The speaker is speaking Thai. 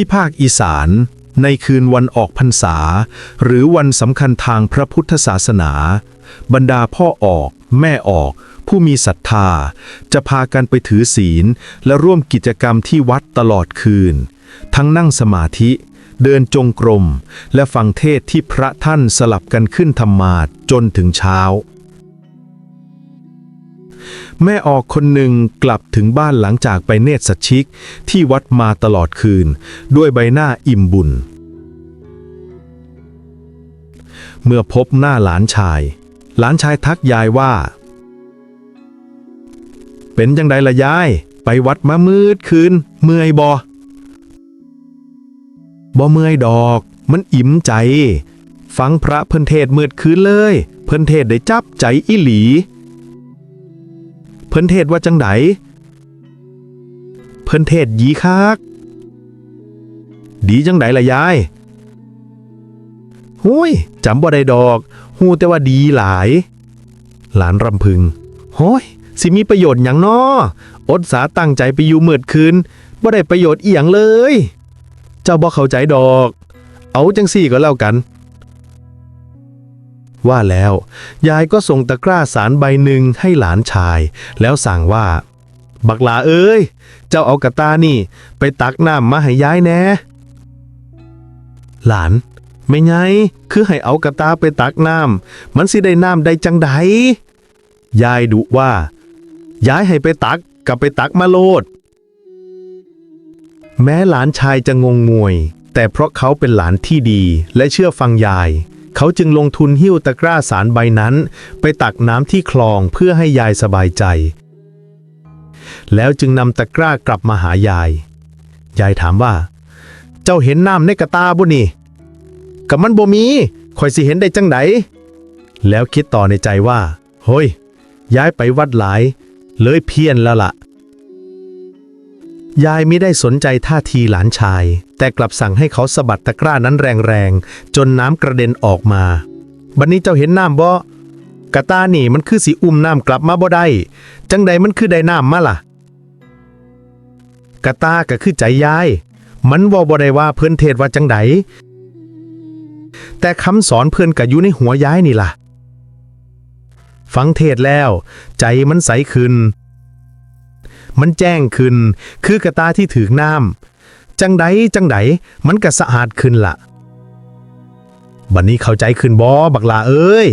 ที่ภาคอีสาน ในคืนวันออกพรรษา หรือวันสำคัญทางพระพุทธศาสนา บรรดาพ่อออก แม่ออก ผู้มีศรัทธา จะพากันไปถือศีล และร่วมกิจกรรมที่วัดตลอดคืน ทั้งนั่งสมาธิ เดินจงกรม และฟังเทศที่พระท่านสลับกันขึ้นธรรมาสน์จนถึงเช้า แม่ออกคนหนึ่งกลับถึงบ้านหลังจากไปเนตรสัชชิก ที่วัดมาตลอดคืน ด้วยใบหน้าอิ่มบุญ เมื่อพบหน้าหลานชาย หลานชายทักยายว่า เป็นจังใดละยาย ไปวัดมามืดคืน เมื่อยบอบ่เมื่อยดอก มันอิ่มใจ ฟังพระเพิ่นเทศมืดคืนเลย เพิ่นเทศได้จับใจอิหลี เพิ่นเทศว่าจังไดเพิ่นเทศยีคัก ดีจังไดล่ะยายหุยจำบ่ได้ดอกฮูแต่ว่าดีหลาย หลานรำพึงห้ยสิมีประโยชน์หยังนออดสาตั้งใจไปอยู่เมืดคืนบ่ได้ประโยชน์อีหยังเลย เจ้าบ่เข้าใจดอก เอาจังสี่ก็แล้วกัน ว่าแล้ว ยายก็ส่งตะกร้าสารใบหนึ่งให้หลานชาย แล้วสั่งว่า บักหลาเอ้ย เจ้าเอากระตานี่ ไปตักน้ำมาให้ยายแน่หลานไม่ไง คือให้เอากระตาไปตักน้ำมันสิได้น้ำได้จังใดยายดุว่า ย้ายให้ไปตักกับไปตักมาโลด แม้หลานชายจะงงงวย แต่เพราะเขาเป็นหลานที่ดีและเชื่อฟังยาย เขาจึงลงทุนหิ้วตะกร้าสารใบนั้น ไปตักน้ำที่คลองเพื่อให้ยายสบายใจ แล้วจึงนำตะกร้ากลับมาหายาย ยายถามว่า เจ้าเห็นน้ำในกระตาบุนี่กับมันบ่มีข่อยสิเห็นได้จังไดแล้วคิดต่อในใจว่า เฮ้ย ย้ายไปวัดหลาย เลยเพี้ยนแล้วล่ะ ยายไม่ได้สนใจท่าทีหลานชาย แต่กลับสั่งให้เขาสะบัดตะกร้านั้นแรงๆ จนน้ำกระเด็นออกมา บัดนนี้เจ้าเห็นน้ำบ่กะตานี่มันคือสีอุ้มน้ำกลับมาบ่ได้ จังใดมันคือได้น้ำมาล่ะ กะตาก็คือใจยาย มันบ่บ่ได้ว่าเพื่อนเทศว่าจังใดแต่คำสอนเพื่อนก็อยู่ในหัวยายนี่ล่ะ ฟังเทศแล้ว ใจมันใสขึ้น มันแจ้งขึ้น คือกระตาที่ถือน้ำจังไดจังไดมันก็สะอาดขึ้นละบัดนนี้เข้าใจขึ้นบอบักลาเอ้ย